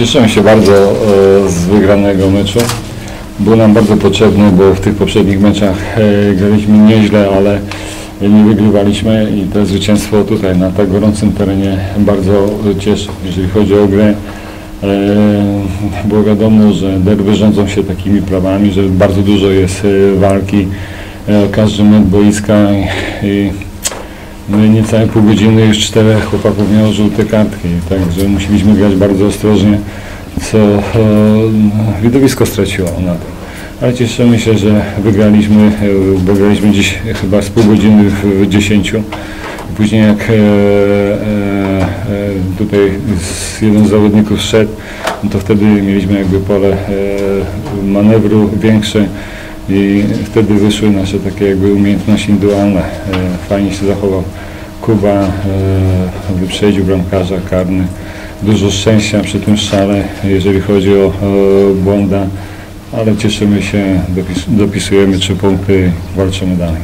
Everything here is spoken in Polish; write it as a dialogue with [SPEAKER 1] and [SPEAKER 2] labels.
[SPEAKER 1] Cieszymy się bardzo e, z wygranego meczu. Był nam bardzo potrzebny, bo w tych poprzednich meczach e, graliśmy nieźle, ale nie wygrywaliśmy i to zwycięstwo tutaj na tak gorącym terenie bardzo cieszy. Jeżeli chodzi o grę, e, było wiadomo, że derby rządzą się takimi prawami, że bardzo dużo jest walki o każdy metr boiska i no i niecałe pół godziny już czterech chłopaków miało żółte kartki, także musieliśmy grać bardzo ostrożnie, co e, widowisko straciło na tym. Ale cieszymy się, że wygraliśmy, e, bo graliśmy dziś chyba z pół godziny w 10. Później jak e, e, e, tutaj z, jeden z zawodników szedł, no to wtedy mieliśmy jakby pole e, manewru większe i wtedy wyszły nasze takie jakby umiejętności indywidualne. E, Fajnie się zachował Kuba, e, wyprzedził bramkarza karny. Dużo szczęścia przy tym strzale, jeżeli chodzi o, Błąda, ale cieszymy się, dopis, dopisujemy trzy punkty, walczymy dalej.